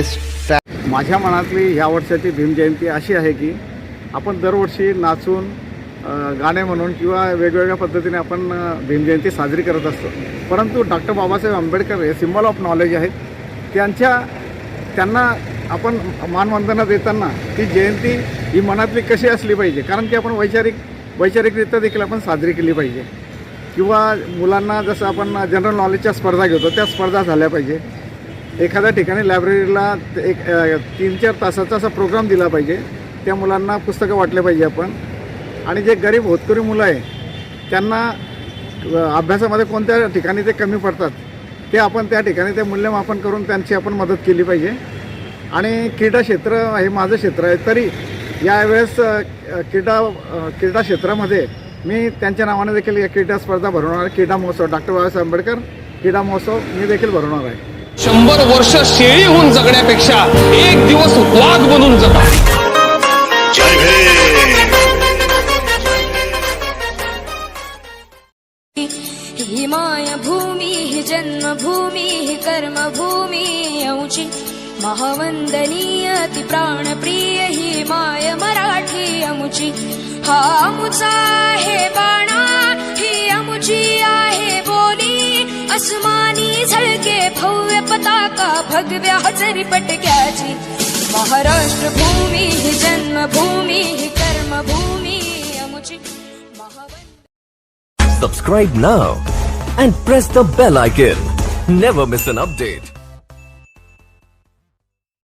माझ्या मनातली ह्या वर्षाची भीमजयंती अशी आहे की आपण दरवर्षी नाचून गाणे म्हणून किंवा वेगवेगळ्या पद्धतीने आपण भीमजयंती साजरी करत असतो. परंतु डॉक्टर बाबासाहेब आंबेडकर हे सिम्बॉल ऑफ नॉलेज आहेत. त्यांच्या त्यांना आपण मानवंदना देताना ती जयंती ही मनातली कशी असली पाहिजे? कारण की आपण वैचारिक वैचारिकरित्या देखील आपण साजरी केली पाहिजे. किंवा मुलांना जसं आपण जनरल नॉलेजच्या स्पर्धा घेतो त्या स्पर्धा झाल्या पाहिजे. एखाद्या ठिकाणी लायब्ररीला एक तीन चार तासाचा असा प्रोग्राम दिला पाहिजे. त्या मुलांना पुस्तकं वाटले पाहिजे आपण. आणि जे गरीब होतकरी मुलं आहे त्यांना अभ्यासामध्ये कोणत्या ठिकाणी ते कमी पडतात ते आपण त्या ठिकाणी ते मूल्यमापन करून त्यांची आपण मदत केली पाहिजे. आणि क्रीडा क्षेत्र हे माझं क्षेत्र आहे. तरी यावेळेस क्रीडा क्रीडा क्षेत्रामध्ये मी त्यांच्या नावाने देखील या क्रीडा स्पर्धा भरवणार आहे. क्रीडा महोत्सव. डॉक्टर बाबासाहेब आंबेडकर क्रीडा महोत्सव मी देखील भरवणार आहे. शंभर वर्ष शेळी होऊन जगण्यापेक्षा एक दिवस वाघ बनून जगा. ही माय भूमी ही जन्मभूमी ही कर्मभूमी यौची महावंदनीय ती प्राणप्रिय ही माय मराठी अमुची हा अमुचा आहे बाणा ही अमुची आहे भगव्या हजरी पटक्याची महाराष्ट्र भूमी ही जन्मभूमी ही कर्मभूमी अमुची महावंदनीय Subscribe now and press the bell icon. Never miss an update.